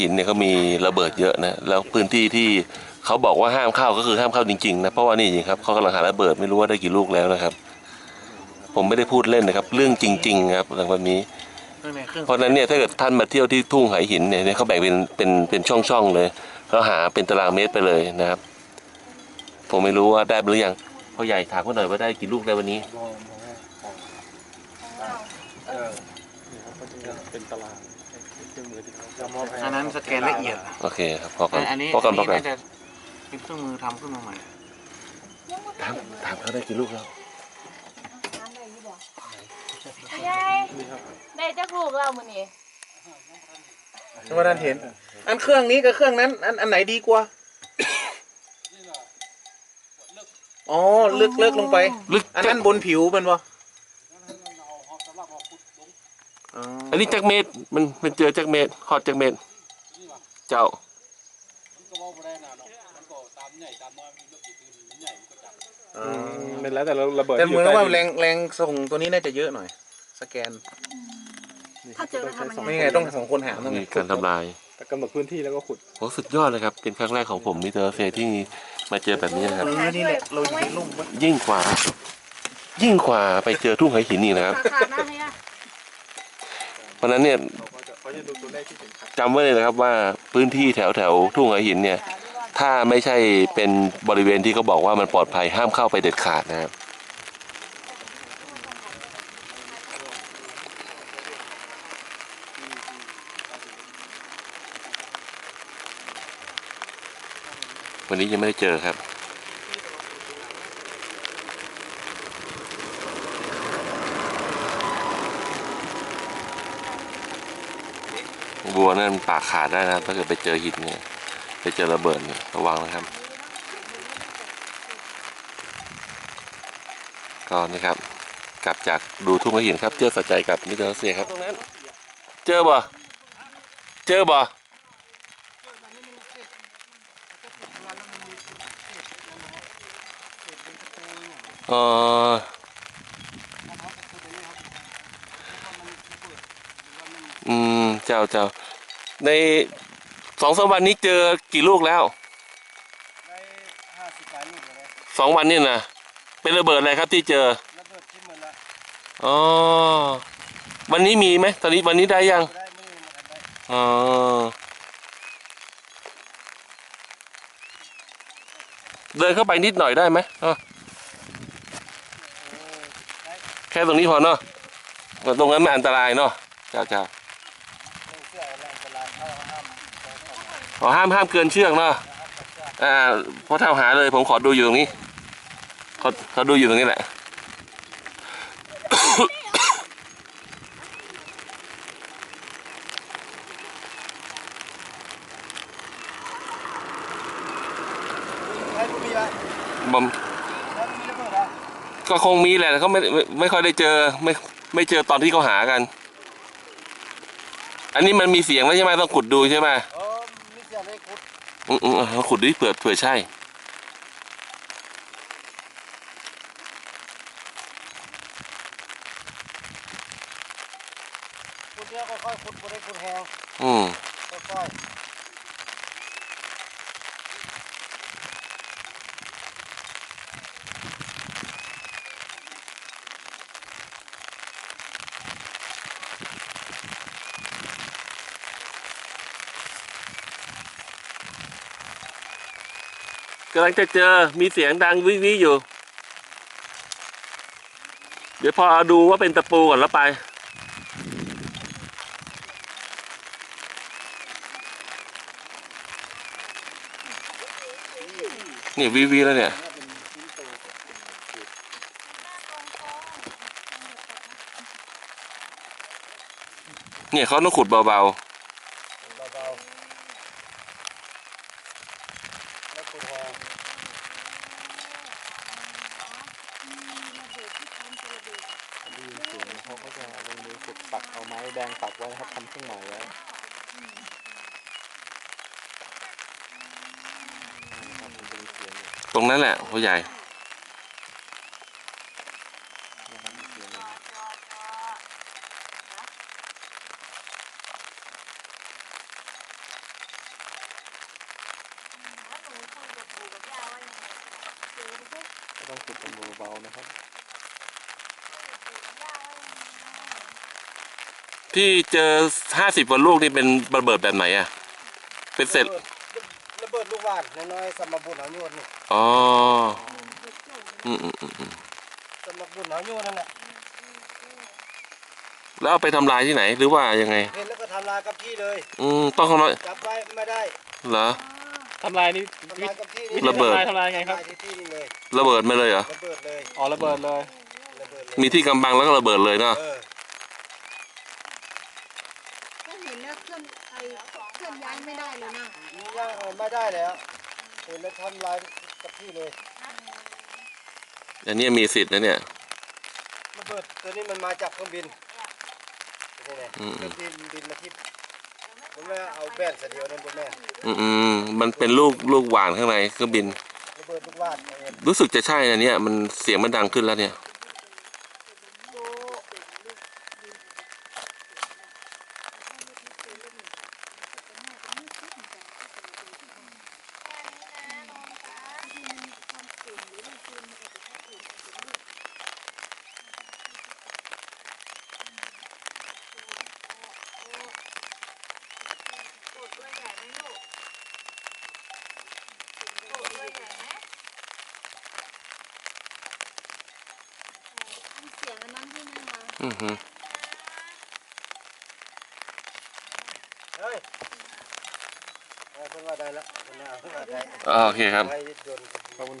หินเนี่ยเขามีระเบิดเยอะนะแล้วพื้นที่ที่เขาบอกว่าห้ามเข้าก็คือห้ามเข้าจริงๆนะเพราะว่านี่จริงครับเขากำลังหาระเบิดไม่รู้ว่าได้กี่ลูกแล้วนะครับ ผมไม่ได้พูดเล่นนะครับ เรื่องจริง ๆ ครับหลังวันนี้ข้างในเครื่องเพราะฉะนั้นเนี่ยถ้าเกิดท่านมาเที่ยวที่ทุ่งไหหินเนี่ยเนี่ยเขาแบ่งเป็นเป็นเป็นช่องๆเลยแล้วหาเป็นตารางเมตรไปเลยนะครับ ผมไม่รู้ว่าได้หรือยังพ่อใหญ่ถามเขาหน่อยว่าได้กี่ลูกแล้ววันนี้เป็นตาราง เครื่องมือที่เขาจะมอบให้อันนั้นสแกนละเอียดโอเคครับพอกันอันนี้พอกันพอัอนกันน่าจะเป็นเครื่องมือทำขึ้นมาใหม่ถามถามเขาได้กี่ลูกแล้วยายได้จักลูกเรามื้อนี้ที่ว่าท่านเห็น อันเครื่องนี้กับเครื่องนั้น อันอันไหนดีกว่าอ๋อลึกเลิกลงไป ลึกอันจันั้กนบนผิวเป็นวะ อ๋ออันนี้จักเมตรมันเป็นเจอจักเมตรฮอตจักเมตรเจ้าอ๋อเป็นแล้วแต่เราระเบิดแต่เหมือนยู่ว่าใต้ดิแรงแรงส่งตัวนี้น่าจะเยอะหน่อย สแกนถ้าเจอแล้วทำยังไงไม่ไงต้องสองคนหามต้องไงมีการทำลายแต่กำหนดพื้นที่แล้วก็ขุดโอ้สุดยอดเลยครับ เป็นครั้งแรกของผมมิสเตอร์เซที่มาเจอแบบนี้นะครับเออนี่แหละเราอยู่ในลุ่มวะยิ่งกว่ายิ่งกว่าไปเจอทุ่งไหหินนี่นะครับขาดหน้า เพราะฉะนั้นเนี่ยจำไว้เลยนะครับว่าพื้นที่แถวแถวทุ่งไหหินเนี่ย ถ้าไม่ใช่เป็นบริเวณที่เขาบอกว่ามันปลอดภัยห้ามเข้าไปเด็ดขาดนะครับวันนี้ยังไม่ได้เจอครับ บัวนั่นปากขาดได้นะครับ ถ้าเกิดไปเจอหินเนี่ย ไปเจอระเบิดเนี่ยระวังนะครับ ก็นะครับ กลับจากดูทุ่งหินครับ เจอสัจใจกับมิเตอร์เซียครับตรงนั้นเจอบ่ เจอบ่ เอออืม เจ้าเจ้า ในสองสามวันนี้เจอกี่ลูกแล้วได้ห้าสิบหลายลูกเลยสองวันนี่นะเป็นระเบิดอะไรครับที่เจอระเบิดที่มันละอ๋อวันนี้มีไหมตอนนี้วันนี้ได้ยังได้ไม่มาทำได้อ๋อเดินเข้าไปนิดหน่อยได้ไหมอ๋อแค่ตรงนี้พอเนาะตรงนั้นมันอันตรายเนาะเจ้าเจ้า เสื้อแรงตลาดเขอห้ามห้ามเกินเชือกเนาะอ่าเพราะเท่าหาเลย ผมขอดูอยู่ตรงนี้เขาเขาดูอยู่ตรงนี้แหละบอมก็คงมีแหละแต่เขาไม่ไม่ไม่ค่อยได้เจอไม่ไม่เจอตอนที่เขาหากัน อันนี้มันมีเสียงแล้วใช่ไหมต้องขุดดูใช่ไหมเออมีเสียเลยขุดอืมอืมเอาขุดดิเผื่อเผื่อใช่ ขุดเยอะก็ค่อยขุดบ่ได้ขุดแห้งอืมค่อย กำลังจะเจอมีเสียงดังวิวิอยู่ เดี๋ยวพอดูว่าเป็นตะปูก่อนแล้วไปนี่วิวิแล้วเนี่ยเนี่ยเขาต้องขุดเบาๆ แดงตักไว้ครับทำเครื่งหมายไว้นตรงนั้นแหละหัวใหญ่ต้องปิดประตูเบาๆนะครับ ที่เจอห้าสิบกว่าลูกนี่เป็นระเบิดแบบไหนอะ เป็นเสร็จระบิดระเบิดลูกบ้านน้อยๆสมบุญหาโยนนี่อ๋ออืมอืมอืมอืมสมบุญหาโยนนั่นแหละแล้วเอาไปทำลายที่ไหนหรือว่ายังไง เห็นแล้วก็ทำลายกับที่เลยอืมต้องทำลายจับไว้ไม่ได้เหรอ ทำลายนี่ทำวิลายกับที่วินี่ธีระเบิด ทำลายทำลายไงครับ ทำลายที่ที่นี่เลยระเบิดมาเลยเหรอระเบิดเลยอ๋อระเบิดเลยระเบิดเลยมีที่กำบังแล้วก็ระเบิดเลยเนาะเออ ก็เห็นแล้วเคลื่อนไอเคลื่อนย้ายไม่ได้เลย นะนี่ย่างเออไม่ได้แล้วเห็นแล้วทำลายกับที่เลยอันนี้มีสิทธิ์นะเนี่ยระเบิดตัวนี้มันมาจากเครื่องบินนี่ไงอืมเครื่องบินบินมาที่ผมแม่เอาแบนเสียเดียวนั่นผมแม่อืมอืมมันเป็นลูกลูกหวานข้างในเครื่องบินระเบิดลูกวาดเอาเองรู้สึกจะใช่นะเนี่ยมันเสียงมันดังขึ้นแล้วเนี่ย ตัวใหญ่ไหมลูกตัวใหญ่ไหม มีเสียงอันนั้นใช่ไหมคะอือฮึเฮ้ยเอาเพิ่งว่าได้ละเพิ่งว่าได้อ่าโอเคครับให้โดนขอบคุณ